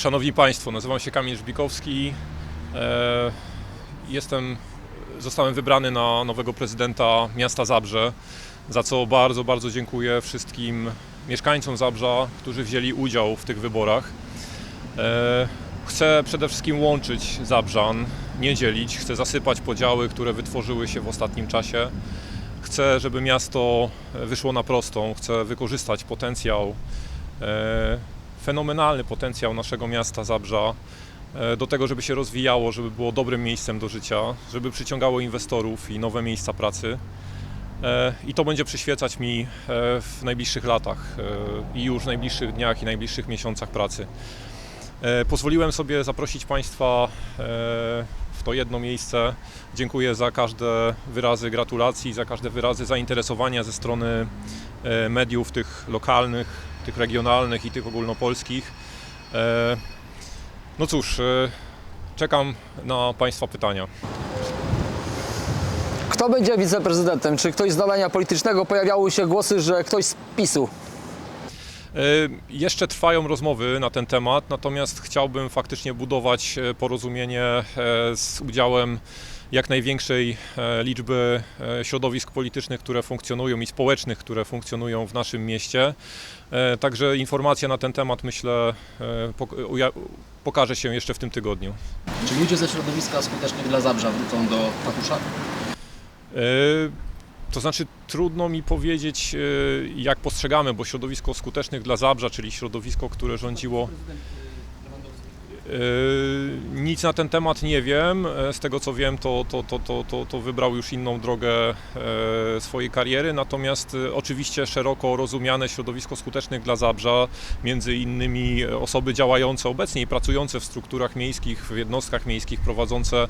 Szanowni Państwo, nazywam się Kamil Żbikowski. E, Jestem, zostałem wybrany na nowego prezydenta miasta Zabrze, za co bardzo, bardzo dziękuję wszystkim mieszkańcom Zabrza, którzy wzięli udział w tych wyborach. E, Chcę przede wszystkim łączyć Zabrzan, nie dzielić. Chcę zasypać podziały, które wytworzyły się w ostatnim czasie. Chcę, żeby miasto wyszło na prostą. Chcę wykorzystać potencjał e, fenomenalny potencjał naszego miasta Zabrza e, do tego, żeby się rozwijało, żeby było dobrym miejscem do życia, żeby przyciągało inwestorów i nowe miejsca pracy. E, I to będzie przyświecać mi e, w najbliższych latach i już w najbliższych dniach i najbliższych miesiącach pracy. Pozwoliłem sobie zaprosić Państwa w to jedno miejsce. Dziękuję za każde wyrazy gratulacji, za każde wyrazy zainteresowania ze strony mediów tych lokalnych, tych regionalnych i tych ogólnopolskich. E, No cóż, e, czekam na Państwa pytania. Kto będzie wiceprezydentem? Czy ktoś z nowania politycznego? Pojawiały się głosy, że ktoś z PiSu. E, Jeszcze trwają rozmowy na ten temat, natomiast chciałbym faktycznie budować porozumienie z udziałem jak największej liczby środowisk politycznych, które funkcjonują i społecznych, które funkcjonują w naszym mieście. E, Także informacja na ten temat myślę e, pokaże się jeszcze w tym tygodniu. Czy ludzie ze środowiska skutecznych dla Zabrza wrócą do Fakusza? E, To znaczy, trudno mi powiedzieć, jak postrzegamy, bo środowisko skutecznych dla Zabrza, czyli środowisko, które rządziło. E, Nic na ten temat nie wiem. E, Z tego co wiem, to, to, to, to, to, to wybrał już inną drogę e, swojej kariery. Natomiast oczywiście szeroko rozumiane środowisko skutecznych dla Zabrza, między innymi osoby działające obecnie i pracujące w strukturach miejskich, w jednostkach miejskich, prowadzące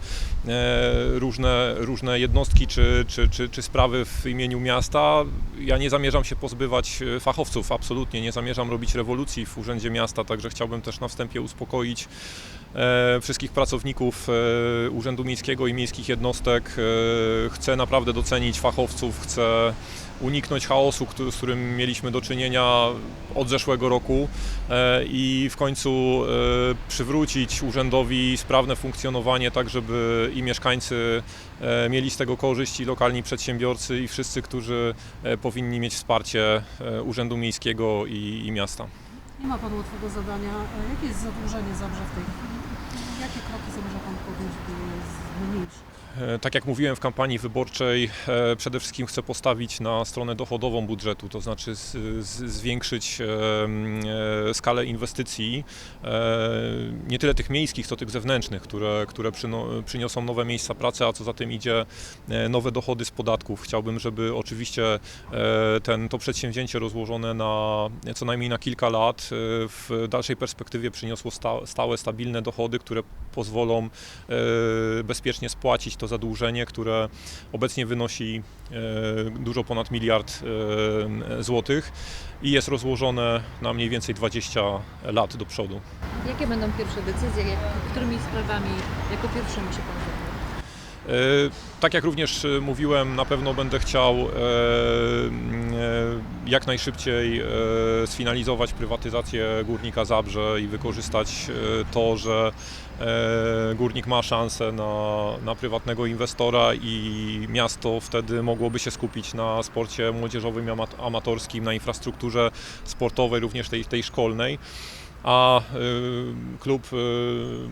różne, różne jednostki czy, czy, czy, czy sprawy w imieniu miasta. Ja nie zamierzam się pozbywać fachowców, absolutnie nie zamierzam robić rewolucji w Urzędzie Miasta, także chciałbym też na wstępie uspokoić wszystkich pracowników e, Urzędu Miejskiego i miejskich jednostek. E, chcę naprawdę docenić fachowców, chcę uniknąć chaosu, z którym mieliśmy do czynienia od zeszłego roku e, i w końcu e, przywrócić urzędowi sprawne funkcjonowanie, tak żeby i mieszkańcy e, mieli z tego korzyść, i lokalni przedsiębiorcy, i wszyscy, którzy e, powinni mieć wsparcie e, Urzędu Miejskiego i, i miasta. Nie ma Pan łatwego zadania. E, Jakie jest zadłużenie Zabrza w tej chwili? Jakie kroki zamierza Pan podjąć, by je zmniejszyć? E, Tak jak mówiłem w kampanii wyborczej, e, przede wszystkim chcę postawić na stronę dochodową budżetu, to znaczy z, z, zwiększyć e, skalę inwestycji, nie tyle tych miejskich, co tych zewnętrznych, które, które przyniosą nowe miejsca pracy, a co za tym idzie nowe dochody z podatków. Chciałbym, żeby oczywiście ten, to przedsięwzięcie rozłożone na co najmniej na kilka lat w dalszej perspektywie przyniosło sta, stałe, stabilne dochody, które pozwolą bezpiecznie spłacić to zadłużenie, które obecnie wynosi e, dużo ponad miliard e, złotych i jest rozłożone na mniej więcej 20 lat do przodu. Jakie będą pierwsze decyzje, jak, którymi sprawami jako pierwszymi się Pan zajmuje? E, Tak jak również mówiłem, na pewno będę chciał jak najszybciej sfinalizować prywatyzację górnika Zabrze i wykorzystać to, że górnik ma szansę na, na prywatnego inwestora i miasto wtedy mogłoby się skupić na sporcie młodzieżowym amatorskim, na infrastrukturze sportowej, również tej, tej szkolnej. A y, klub y,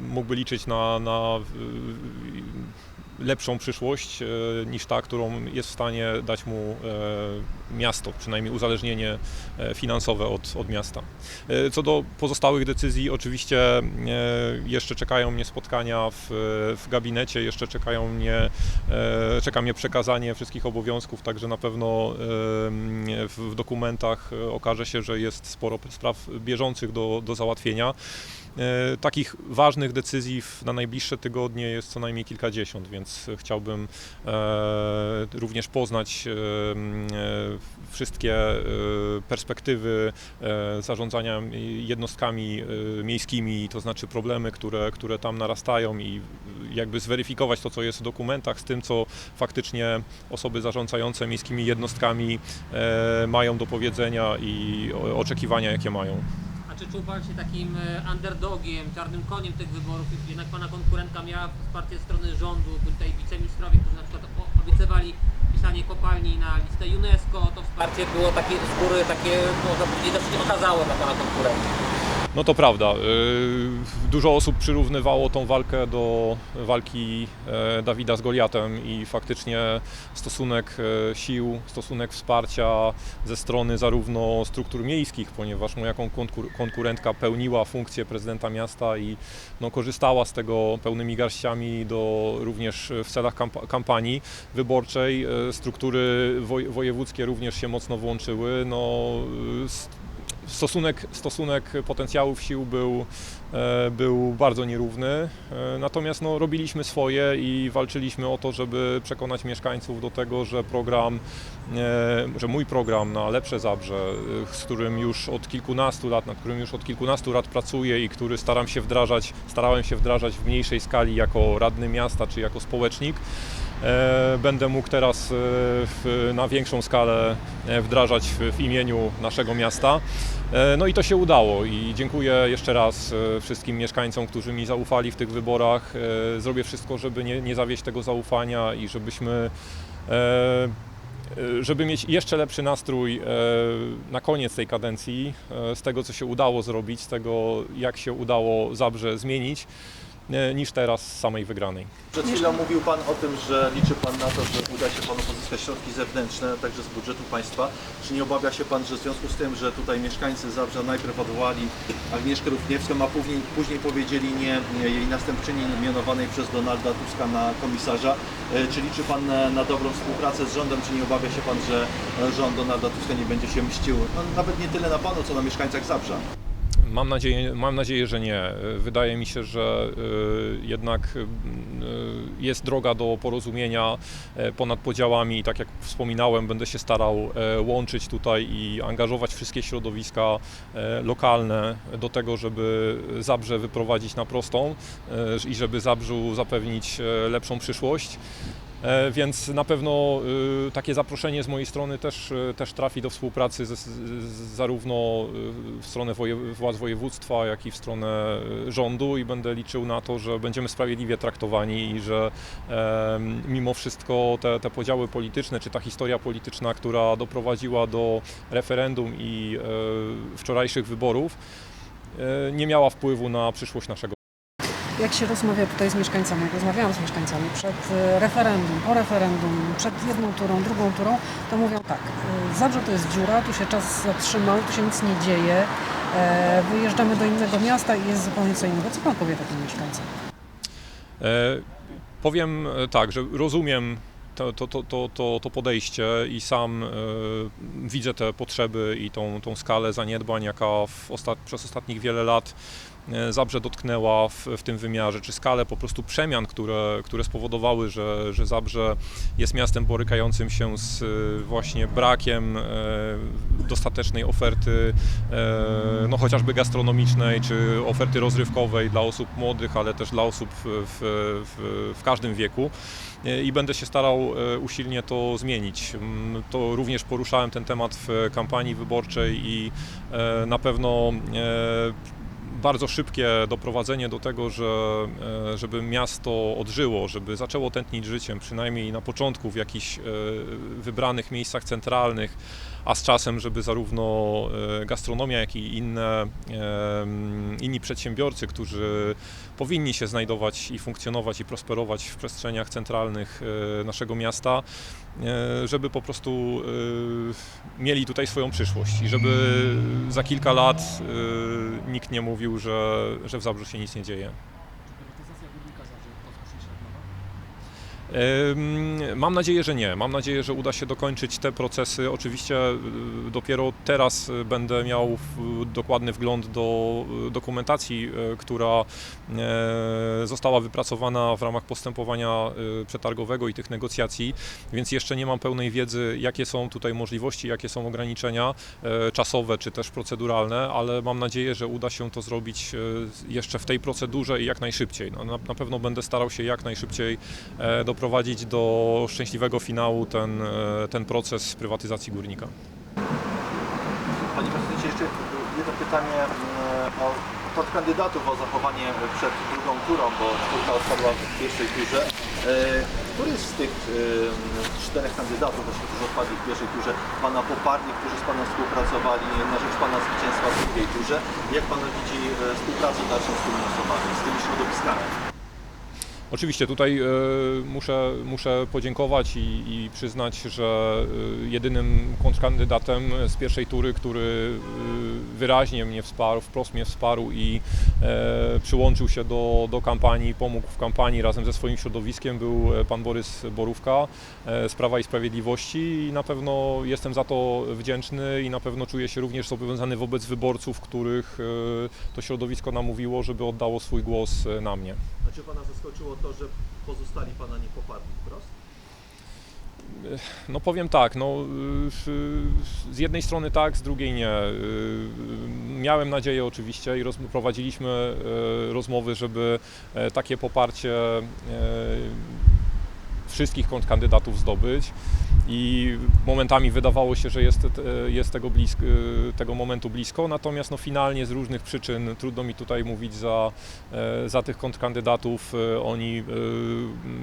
mógłby liczyć na, na lepszą przyszłość y, niż ta, którą jest w stanie dać mu y, miasto, przynajmniej uzależnienie y, finansowe od, od miasta. Co do pozostałych decyzji, oczywiście jeszcze czekają mnie spotkania w, w gabinecie, jeszcze czekają mnie, czeka mnie przekazanie wszystkich obowiązków, także na pewno w, dokumentach okaże się, że jest sporo spraw bieżących do, do załatwienia. E, Takich ważnych decyzji na najbliższe tygodnie jest co najmniej kilkadziesiąt, więc chciałbym e, również poznać e, wszystkie perspektywy zarządzania jednostkami miejskimi, to znaczy problemy, które, które tam narastają i jakby zweryfikować to, co jest w dokumentach z tym, co faktycznie osoby zarządzające miejskimi jednostkami mają do powiedzenia i oczekiwania, jakie mają. Czy czuł Pan się takim e, underdogiem, czarnym koniem tych wyborów? Jednak Pana konkurentka miała wsparcie strony rządu, tutaj wiceministrowie, którzy na przykład obiecywali pisanie kopalni na listę UNESCO. To wsparcie było takie z góry, takie można powiedzieć, dosyć okazało dla Pana konkurenta. No to prawda. y, Dużo osób przyrównywało tą walkę do walki e, Dawida z Goliatem i faktycznie stosunek e, sił, stosunek wsparcia ze strony zarówno struktur miejskich, ponieważ moja konkur- konkurentka pełniła funkcję prezydenta miasta i no, korzystała z tego pełnymi garściami do, również w celach kamp- kampanii wyborczej. E, Struktury woj- wojewódzkie również się mocno włączyły. No, stosunek, stosunek potencjałów sił był, e, był bardzo nierówny, e, natomiast no, robiliśmy swoje i walczyliśmy o to, żeby przekonać mieszkańców do tego, że program, e, że mój program na Lepsze Zabrze, z którym już od kilkunastu lat, nad którym już od kilkunastu lat pracuję i który staram się wdrażać, starałem się wdrażać w mniejszej skali jako radny miasta czy jako społecznik, będę mógł teraz e, na większą skalę e, wdrażać w, w imieniu naszego miasta. E, No i to się udało i dziękuję jeszcze raz e, wszystkim mieszkańcom, którzy mi zaufali w tych wyborach. E, Zrobię wszystko, żeby nie, nie zawieść tego zaufania i żebyśmy e, e, żeby mieć jeszcze lepszy nastrój e, na koniec tej kadencji, e, z tego co się udało zrobić, z tego jak się udało Zabrze zmienić, e, niż teraz z samej wygranej. Przed chwilą mówił Pan o tym, że liczy Pan na to, że uda się Panu pozyskać środki zewnętrzne, także z budżetu państwa. Czy nie obawia się Pan, że w związku z tym, że tutaj mieszkańcy Zabrza najpierw odwołali Agnieszkę Rufniewską, a później, później powiedzieli nie jej następczyni mianowanej przez Donalda Tuska na komisarza, e, czy liczy Pan e, na dobrą współpracę z rządem, czy nie obawia się Pan, że e, rząd Donalda Tuska nie będzie się mścił, no, nawet nie tyle na Panu, co na mieszkańcach Zabrza? Mam nadzieję, mam nadzieję, że nie. Wydaje mi się, że y, jednak y, jest droga do porozumienia e, ponad podziałami. Tak jak wspominałem, będę się starał e, łączyć tutaj i angażować wszystkie środowiska e, lokalne do tego, żeby Zabrze wyprowadzić na prostą i żeby Zabrzu zapewnić lepszą przyszłość. E, Więc na pewno y, takie zaproszenie z mojej strony też, y, też trafi do współpracy z, z, zarówno y, w stronę woje, władz województwa, jak i w stronę rządu i będę liczył na to, że będziemy sprawiedliwie traktowani i że mimo wszystko te, te podziały polityczne, czy ta historia polityczna, która doprowadziła do referendum i e, wczorajszych wyborów, e, nie miała wpływu na przyszłość naszego Jak się rozmawia tutaj z mieszkańcami, jak rozmawiałam z mieszkańcami przed e, referendum, po referendum, przed jedną turą, drugą turą, to mówią tak, e, Zabrze to jest dziura, tu się czas zatrzymał, tu się nic nie dzieje, e, wyjeżdżamy do innego miasta i jest zupełnie co innego. Co Pan powie takim mieszkańcom? E, Powiem e, tak, że rozumiem to, to, to, to, to, podejście i sam widzę te potrzeby i tą, tą skalę zaniedbań, jaka ostat, przez ostatnich wiele lat Zabrze dotknęła w, w tym wymiarze, czy skalę po prostu przemian, które, które spowodowały, że, że Zabrze jest miastem borykającym się z e, właśnie brakiem e, dostatecznej oferty, e, no chociażby gastronomicznej, czy oferty rozrywkowej dla osób młodych, ale też dla osób w, w, w każdym wieku E, i będę się starał e, usilnie to zmienić. Mm, To również poruszałem ten temat w kampanii wyborczej i e, na pewno e, bardzo szybkie doprowadzenie do tego, że, e, żeby miasto odżyło, żeby zaczęło tętnić życiem, przynajmniej na początku w jakichś e, wybranych miejscach centralnych, a z czasem, żeby zarówno e, gastronomia, jak i inne, inni przedsiębiorcy, którzy powinni się znajdować i funkcjonować i prosperować w przestrzeniach centralnych e, naszego miasta, e, żeby po prostu mieli tutaj swoją przyszłość i żeby za kilka lat nikt nie mówił, że, że w Zabrzu się nic nie dzieje. Mam nadzieję, że nie. Mam nadzieję, że uda się dokończyć te procesy. Oczywiście y, dopiero teraz y, będę miał dokładny wgląd do y, dokumentacji, która e, została wypracowana w ramach postępowania przetargowego i tych negocjacji, więc jeszcze nie mam pełnej wiedzy, jakie są tutaj możliwości, jakie są ograniczenia e, czasowe czy też proceduralne, ale mam nadzieję, że uda się to zrobić e, jeszcze w tej procedurze i jak najszybciej. No, na, na pewno będę starał się jak najszybciej e, doprowadzić do szczęśliwego finału ten, e, ten proces prywatyzacji górnika. Panie prezydencie, jeszcze jedno pytanie. kontrkandydatów o zachowanie przed drugą turą, bo czwórka odpadła w pierwszej turze. E, Który z tych e, czterech kandydatów, właśnie, którzy odpadli w pierwszej turze, Pana poparli, którzy z Panem współpracowali na rzecz Pana zwycięstwa w drugiej turze? Jak Pan widzi e, współpracę dalszą z tymi osobami, z tymi środowiskami? Oczywiście tutaj e, muszę, muszę podziękować i, i przyznać, że e, jedynym kontrkandydatem z pierwszej tury, który e, wyraźnie mnie wsparł, wprost mnie wsparł i przyłączył się do, do kampanii, pomógł w kampanii razem ze swoim środowiskiem był pan Borys Borówka z Prawa i Sprawiedliwości i na pewno jestem za to wdzięczny i na pewno czuję się również zobowiązany wobec wyborców, których to środowisko namówiło, żeby oddało swój głos na mnie. A czy Pana zaskoczyło to, że pozostali Pana nie poparli wprost? No powiem tak, no y, z jednej strony tak, z drugiej nie. Y, Miałem nadzieję oczywiście i roz, prowadziliśmy y, rozmowy, żeby e, takie poparcie e, wszystkich kontrkandydatów zdobyć i momentami wydawało się, że jest, jest tego, blisko, tego momentu blisko, natomiast no finalnie z różnych przyczyn, trudno mi tutaj mówić za, e, za tych kontrkandydatów, e, oni e,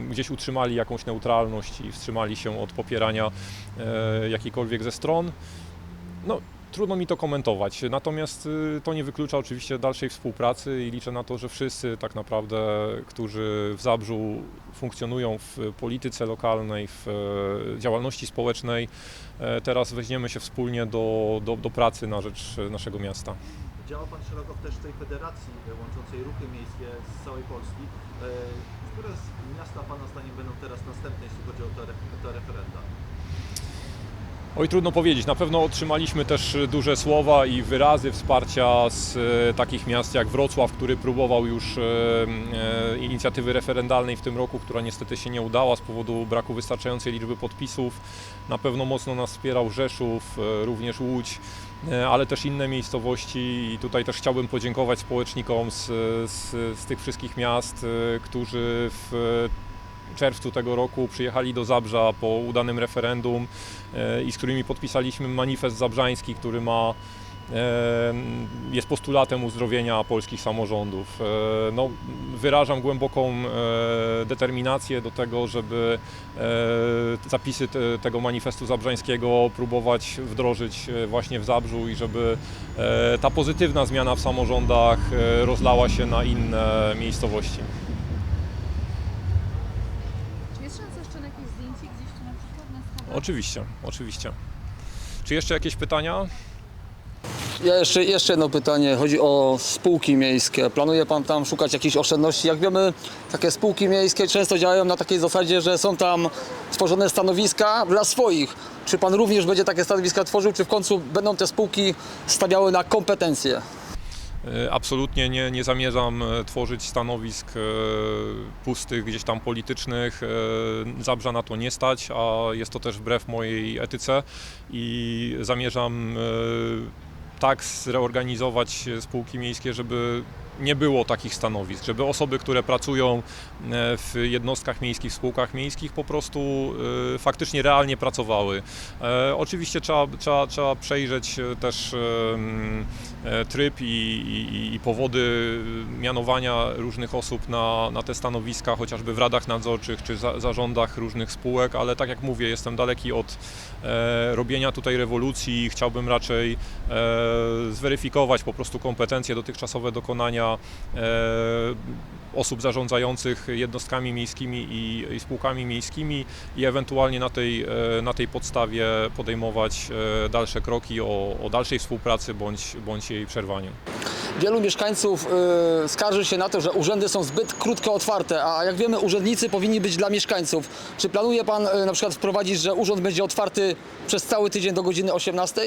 gdzieś utrzymali jakąś neutralność i wstrzymali się od popierania jakiejkolwiek ze stron. No, trudno mi to komentować, natomiast y, to nie wyklucza oczywiście dalszej współpracy i liczę na to, że wszyscy tak naprawdę, którzy w Zabrzu funkcjonują w polityce lokalnej, w e, działalności społecznej, e, teraz weźmiemy się wspólnie do, do, do pracy na rzecz naszego miasta. Działa Pan szeroko też w tej federacji e, łączącej ruchy miejskie z całej Polski. Które z miasta Pana zdaniem będą teraz następne, jeśli chodzi o te, te referenda? Oj, trudno powiedzieć. Na pewno otrzymaliśmy też duże słowa i wyrazy wsparcia z e, takich miast jak Wrocław, który próbował już e, e, inicjatywy referendalnej w tym roku, która niestety się nie udała z powodu braku wystarczającej liczby podpisów. Na pewno mocno nas wspierał Rzeszów, również Łódź, ale też inne miejscowości i tutaj też chciałbym podziękować społecznikom z, z, z tych wszystkich miast, którzy w czerwcu tego roku przyjechali do Zabrza po udanym referendum e, i z którymi podpisaliśmy manifest zabrzański, który ma e, jest postulatem uzdrowienia polskich samorządów. E, No, wyrażam głęboką determinację do tego, żeby zapisy te, tego manifestu zabrzańskiego próbować wdrożyć właśnie w Zabrzu i żeby ta pozytywna zmiana w samorządach rozlała się na inne miejscowości. Czy jest szansa jeszcze na jakieś zdjęcie gdzieś tu na przykład na schodach? Oczywiście, oczywiście. Czy jeszcze jakieś pytania? Ja jeszcze, jeszcze jedno pytanie. Chodzi o spółki miejskie. Planuje Pan tam szukać jakichś oszczędności? Jak wiemy, takie spółki miejskie często działają na takiej zasadzie, że są tam stworzone stanowiska dla swoich. Czy Pan również będzie takie stanowiska tworzył, czy w końcu będą te spółki stawiały na kompetencje? E, Absolutnie nie, nie zamierzam e, tworzyć stanowisk e, pustych, gdzieś tam politycznych. Zabrza na to nie stać, a jest to też wbrew mojej etyce i zamierzam tak zreorganizować spółki miejskie, żeby nie było takich stanowisk, żeby osoby, które pracują e, w jednostkach miejskich, w spółkach miejskich po prostu e, faktycznie realnie pracowały. E, Oczywiście trzeba, trzeba, trzeba przejrzeć też tryb i, i, i powody mianowania różnych osób na, na te stanowiska, chociażby w radach nadzorczych czy za, zarządach różnych spółek, ale tak jak mówię, jestem daleki od robienia tutaj rewolucji i chciałbym raczej zweryfikować po prostu kompetencje dotychczasowe dokonania e, osób zarządzających jednostkami miejskimi i, i spółkami miejskimi i ewentualnie na tej, e, na tej podstawie podejmować e, dalsze kroki o, o dalszej współpracy bądź, bądź jej przerwaniu. Wielu mieszkańców y, skarży się na to, że urzędy są zbyt krótko otwarte, a jak wiemy, urzędnicy powinni być dla mieszkańców. Czy planuje Pan y, na przykład wprowadzić, że urząd będzie otwarty przez cały tydzień do godziny 18?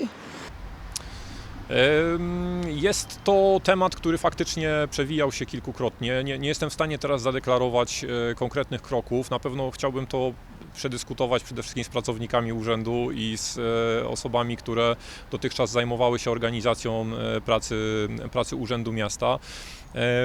Jest to temat, który faktycznie przewijał się kilkukrotnie. Nie, nie jestem w stanie teraz zadeklarować e, konkretnych kroków. Na pewno chciałbym to przedyskutować przede wszystkim z pracownikami urzędu i z e, osobami, które dotychczas zajmowały się organizacją e, pracy, pracy Urzędu Miasta.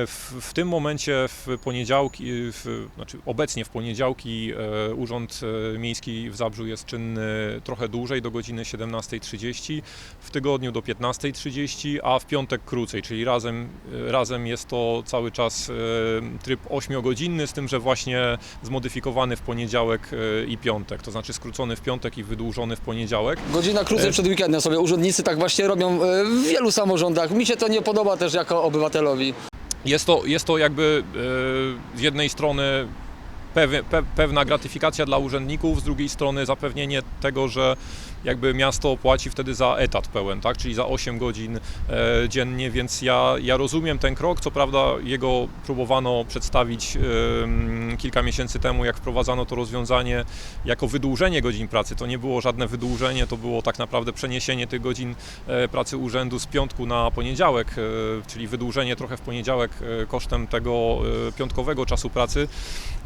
W, w tym momencie w poniedziałki, w, znaczy obecnie w poniedziałki e, Urząd e, Miejski w Zabrzu jest czynny trochę dłużej, do godziny 17.30, w tygodniu do 15.30, a w piątek krócej, czyli razem, e, razem jest to cały czas e, tryb 8-godzinny, z tym, że właśnie zmodyfikowany w poniedziałek e, i piątek, to znaczy skrócony w piątek i wydłużony w poniedziałek. Godzina krócej E. przed weekendem sobie urzędnicy tak właśnie robią e, w wielu samorządach. Mi się to nie podoba też jako obywatelowi. Jest to, jest to jakby e, z jednej strony pewna gratyfikacja dla urzędników, z drugiej strony zapewnienie tego, że jakby miasto płaci wtedy za etat pełen, tak? czyli za 8 godzin e, dziennie, więc ja, ja rozumiem ten krok. Co prawda jego próbowano przedstawić em, kilka miesięcy temu, jak wprowadzano to rozwiązanie jako wydłużenie godzin pracy. To nie było żadne wydłużenie, to było tak naprawdę przeniesienie tych godzin e, pracy urzędu z piątku na poniedziałek, e, czyli wydłużenie trochę w poniedziałek e, kosztem tego e, piątkowego czasu pracy.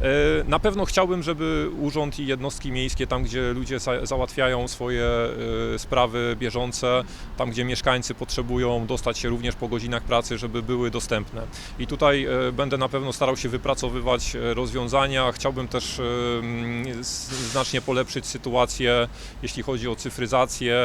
E, Na pewno chciałbym, żeby urząd i jednostki miejskie, tam gdzie ludzie za- załatwiają swoje e, sprawy bieżące, tam gdzie mieszkańcy potrzebują dostać się również po godzinach pracy, żeby były dostępne. I tutaj e, będę na pewno starał się wypracowywać e, rozwiązania. Chciałbym też mm, znacznie polepszyć sytuację, jeśli chodzi o cyfryzację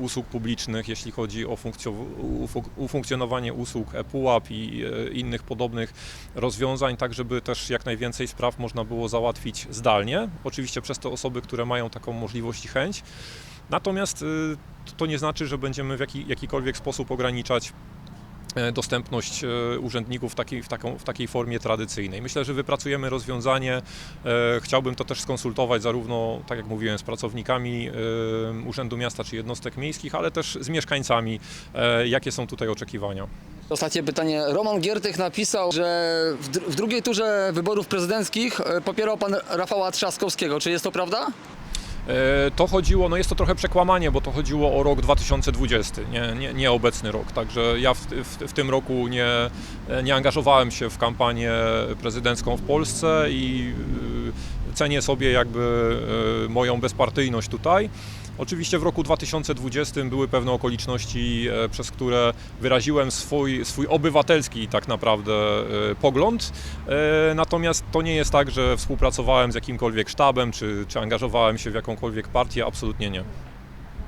usług publicznych, jeśli chodzi o funkcjo- ufuk- ufunkcjonowanie usług ePUAP i innych podobnych rozwiązań, tak żeby też jak najwięcej spraw można było załatwić zdalnie. Oczywiście przez te osoby, które mają taką możliwość i chęć. Natomiast y, to nie znaczy, że będziemy w jaki, jakikolwiek sposób ograniczać e, dostępność e, urzędników w takiej, w, taką, w takiej formie tradycyjnej. Myślę, że wypracujemy rozwiązanie. E, Chciałbym to też skonsultować zarówno, tak jak mówiłem, z pracownikami Urzędu Miasta czy jednostek miejskich, ale też z mieszkańcami, jakie są tutaj oczekiwania. Ostatnie pytanie. Roman Giertych napisał, że w, w drugiej turze wyborów prezydenckich e, popierał pan Rafała Trzaskowskiego. Czy jest to prawda? E, To chodziło, no jest to trochę przekłamanie, bo to chodziło o rok 2020, nie, nie, nie obecny rok. Także ja w, w, w tym roku nie, nie angażowałem się w kampanię prezydencką w Polsce i y, cenię sobie jakby y, moją bezpartyjność tutaj. Oczywiście w roku 2020 były pewne okoliczności, e, przez które wyraziłem swój, swój obywatelski tak naprawdę e, pogląd. E, Natomiast to nie jest tak, że współpracowałem z jakimkolwiek sztabem, czy, czy angażowałem się w jakąkolwiek partię, absolutnie nie.